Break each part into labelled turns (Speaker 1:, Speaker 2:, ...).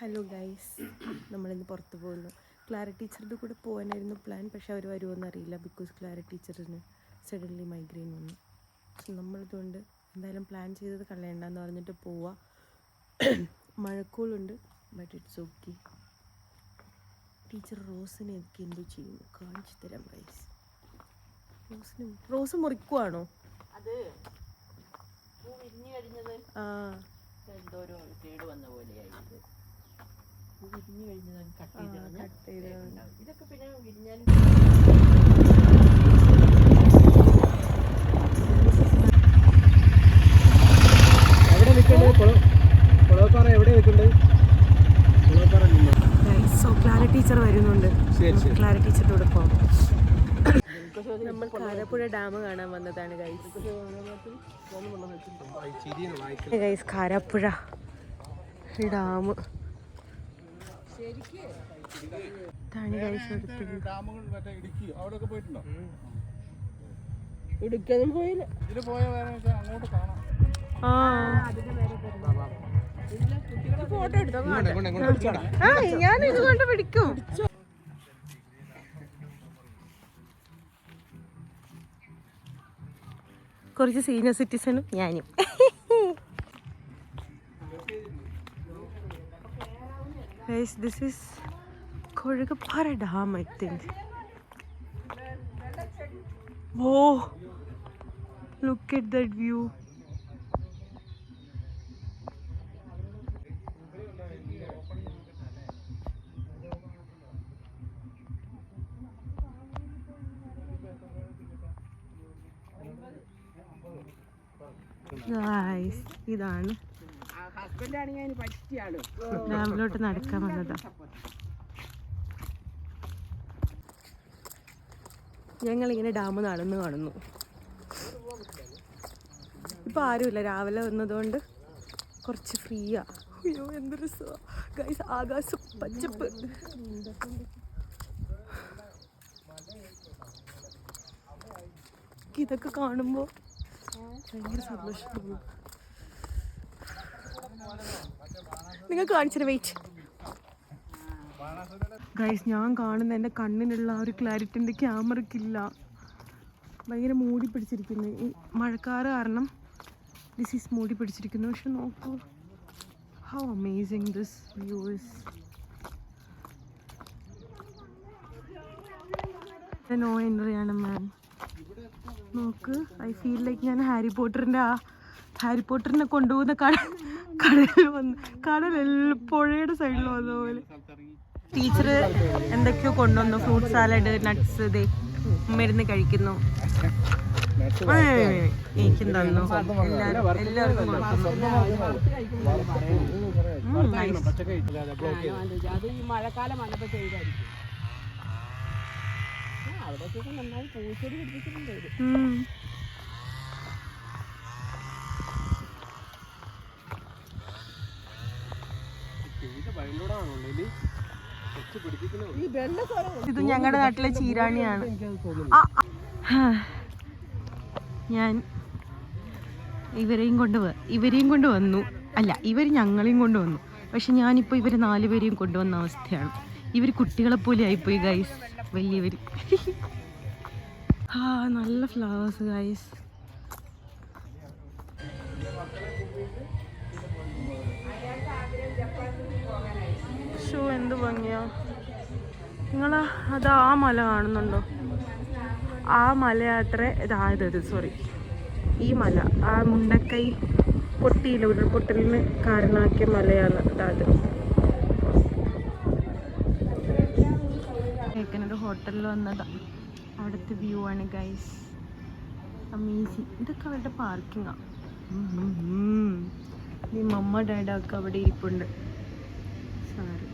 Speaker 1: Hello guys നമ്മളിന്ന് പുറത്ത് പോകുന്നു. ക്ലാര ടീച്ചറുടെ കൂടെ പോകാനായിരുന്നു പ്ലാൻ പക്ഷെ അവർ വരുമോയെന്ന് അറിയില്ല. ബിക്കോസ് ക്ലാര ടീച്ചറിന് സഡൻലി മൈഗ്രെയിൻ വന്നു. സോ നമ്മളിതുകൊണ്ട് എന്തായാലും പ്ലാൻ ചെയ്തത് കളയണ്ടെന്ന് പറഞ്ഞിട്ട് പോവാ. മഴക്കോളുണ്ട് ബട്ട് ഇറ്റ്സ് ഓക്കെ ടീച്ചർ റോസിനെ എനിക്ക് എന്ത് ചെയ്യുന്നു. കാണിച്ചു തരാം ഗൈസ് റോസിന് റോസ് മുറിക്കുവാണോ?
Speaker 2: അത്
Speaker 1: ആ.
Speaker 2: എന്തോ ഒരു കേട് വന്ന പോലെയായി വിരിഞ്ഞു കഴിഞ്ഞത് കട്ട് ചെയ്ത് കളഞ്ഞാൽ. ഇതൊക്കെ പിന്നെ വിരിഞ്ഞാലും
Speaker 3: എവിടെ നിൽക്കണ്ടേ? കുളവപ്പാറ എവിടെ നിൽക്കണ്ടേ? കുളവപ്പാറ
Speaker 1: സോ ക്ലാര ടീച്ചർ വരുന്നുണ്ട്.
Speaker 3: ശരി ശരി.
Speaker 1: ക്ലാര ടീച്ചറുടെ കൂടെ പോകാം നമ്മൾ കാരപ്പുഴ ഡാം കാണാൻ വന്നതാണ് ഗൈസ് ഗൈസ് കാരപ്പുഴ. ഡാം.
Speaker 3: ഡാമുകൾ മറ്റേ ഇടുക്കി അവിടെയൊക്കെ പോയിട്ടുണ്ടോ?
Speaker 2: ഇടുക്കൊന്നും പോയില്ല.
Speaker 3: ഇതിൽ പോയ അങ്ങോട്ട് കാണാം.
Speaker 1: ആ.
Speaker 2: ഫോട്ടോ എടുത്തോ?
Speaker 1: ആ ഞാൻ ഇത് കൊണ്ട് പിടിക്കും. കുറച്ച് സീനിയർ സിറ്റിസണും ഞാനും. This is Korigapara Dam, I think. Whoa! Look at that view. Guys, ഇതാണ് ഡാമിലോട്ട് നടക്കാൻ വന്നതാ. ഞങ്ങളിങ്ങനെ ഡാം നടന്നു കാണുന്നു. ഇപ്പൊ ആരുമില്ല. രാവിലെ വന്നതുകൊണ്ട് കുറച്ച് ഫ്രീയാ. അയ്യോ എന്ത് ആകാശം പച്ചപ്പ്. ഇതൊക്കെ കാണുമ്പോ ഭയങ്കര സന്തോഷം തോന്നുന്നു നിങ്ങൾ കാണിച്ചത് വെയിറ്റ് ഗൈസ് ഞാൻ കാണുന്ന എന്റെ കണ്ണിനുള്ള ആ ഒരു ക്ലാരിറ്റി എന്റെ ക്യാമറയ്ക്കില്ല. ഭയങ്കര മൂടി പിടിച്ചിരിക്കുന്നു. ഈ മഴക്കാറ് കാരണം ദിസ് ഈസ് മൂടി പിടിച്ചിരിക്കുന്നു. പക്ഷെ നോക്കൂ. How amazing this view is no എൻട്രിയാണ് man നോക്ക്. ഐ ഫീൽ ലൈക്ക് ഞാൻ ഹാരി പോട്ടറിന്റെ ആ ഹാരി പോട്ടറിനെ കൊണ്ടുപോകുന്ന കട കടലിൽ വന്ന് കടലെല്ലാം പുഴയുടെ സൈഡിൽ വന്ന ടീച്ചർ എന്തൊക്കെയോ കൊണ്ടുവന്നു ഫ്രൂട്ട് സാലഡ് നട്ട്സ് ഇതേ മരുന്ന് കഴിക്കുന്നു. എനിക്കും തന്നു. എല്ലാവരും എല്ലാവർക്കും ഇത് ഞങ്ങളുടെ നാട്ടിലെ ചീരാണിയാണ്. ഞാൻ ഇവരെയും കൊണ്ട് ഇവരെയും കൊണ്ട് വന്നു. അല്ല ഇവർ ഞങ്ങളെയും കൊണ്ട് വന്നു. പക്ഷെ ഞാനിപ്പോൾ ഇവർ നാലുപേരെയും കൊണ്ടുവന്ന അവസ്ഥയാണ്. ഇവർ കുട്ടികളെപ്പോലെ ആയിപ്പോയി ഗൈസ് വലിയവർ ആ നല്ല ഫ്ലവേഴ്സ് ഗൈസ് ഭംഗിയാ. നിങ്ങൾ അത് ആ മല കാണുന്നുണ്ടോ? ആ മലയാത്ര ഇതായത് ഇത് സോറി ഈ മല ആ മുണ്ടക്കൈ പൊട്ടിയില്ല ഉരുൾപൊട്ടലിന് കാരണമാക്കിയ മലയാണ് ഇതായത് കേൾക്കുന്നത് ഹോട്ടലിൽ വന്നതാ. അവിടുത്തെ വ്യൂ ആണ് ഗൈസ് അമേസിങ് ഇതൊക്കെ അവരുടെ പാർക്കിങ്ങാണ് ഈ മമ്മ ഡാഡൊക്കെ അവിടെ ഇരിപ്പുണ്ട്. സാറി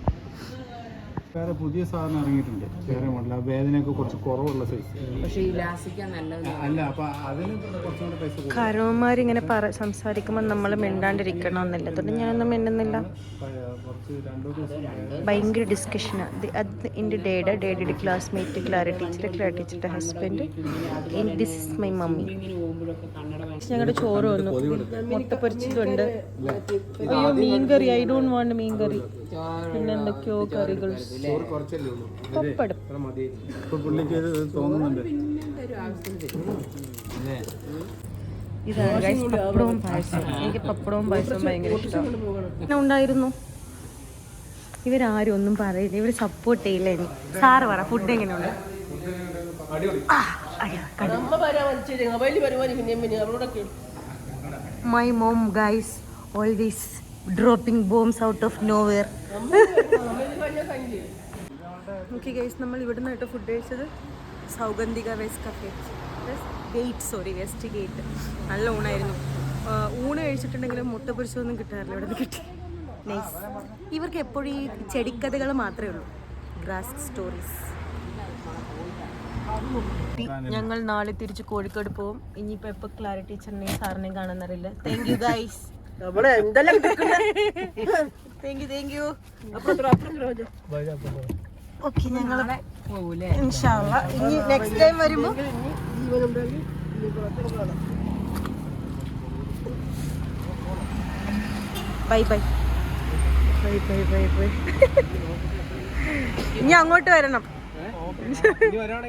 Speaker 3: വേറെ പുതിയ സാധനം ഇറങ്ങിയിട്ടുണ്ട്. വേറെ മോഡൽ ആ വേദനയൊക്കെ കുറച്ച് കുറവുള്ള സൈസ്
Speaker 2: പക്ഷേ ഈ ലാസിക്കാൻ നല്ലത്
Speaker 3: അല്ല അപ്പൊ അതിന് കുറച്ചും കൂടെ പൈസ കൂടുതൽ
Speaker 1: കാരണവന്മാരിങ്ങനെ പറ സംസാരിക്കുമ്പോൾ നമ്മൾ മിണ്ടാണ്ടിരിക്കണം എന്നില്ല. അതുകൊണ്ട് ഞാനൊന്നും മിണ്ടുന്നില്ല.
Speaker 3: കുറച്ച് രണ്ടു ദിവസം
Speaker 1: ഭയങ്കര ഡിസ്കഷനാണ് അത് എന്റെ ഡേഡ ഡേഡിയുടെ ക്ലാസ്മേറ്റ് ക്ലാര ടീച്ചർ ക്ലാര ടീച്ചറുടെ husband this is my mummy
Speaker 2: ഇങ്ങനെ പോകുമ്പോഴൊക്കെ കണ്ണട
Speaker 1: ഞങ്ങളുടെ ചോറ് വന്നു. മുട്ടപ്പൊരിച്ചിട്ടുണ്ട് അയ്യോ മീൻ curry I don't want meen curry പിന്നെ എന്തൊക്കെയോ കറികൾ. ഇതാണ് പപ്പടവും പായസവും എനിക്ക് പപ്പടവും പായസവും ഭയങ്കര ഇഷ്ടമാണ് പിന്നെ ഉണ്ടായിരുന്നു. ഇവരാരും ഒന്നും പറയില്ല. ഇവർ സപ്പോർട്ട് ചെയ്യില്ല ഇനി. സാറ് പറ ഫുഡ് എങ്ങനെയുണ്ട്. My mom guys always dropping bombs out of nowhere okay guys നമ്മൾ ഇവിടെ നിന്നായിട്ട് ഫുഡ് കഴിച്ചത്. Saugandhika west cafe gate sorry west gate നല്ല ഊണായിരുന്നു. ഊണ് കഴിച്ചിട്ടുണ്ടെങ്കിലും മുട്ട പൊരിച്ചതൊന്നും കിട്ടാറില്ല. ഇവിടെ നിന്ന് കിട്ടി. നൈസ് ഇവർക്ക് എപ്പോഴും ഈ ചെടിക്കഥകൾ മാത്രമേ ഉള്ളൂ. ഗ്രാസ് സ്റ്റോറീസ് ഞങ്ങൾ നാളെ തിരിച്ച് കോഴിക്കോട് പോകും ഇനിയിപ്പോൾ എപ്പോൾ ക്ലാരിറ്റി ടീച്ചറിനെയും സാറിനെയും കാണാനറിയില്ല thank you guys thank you thank you okay ഞങ്ങൾ ഇൻഷാല്ല ഇനി നെക്സ്റ്റ് ടൈം വരുമ്പോൾ bye bye bye bye bye bye ഇനി അങ്ങോട്ട് വരണം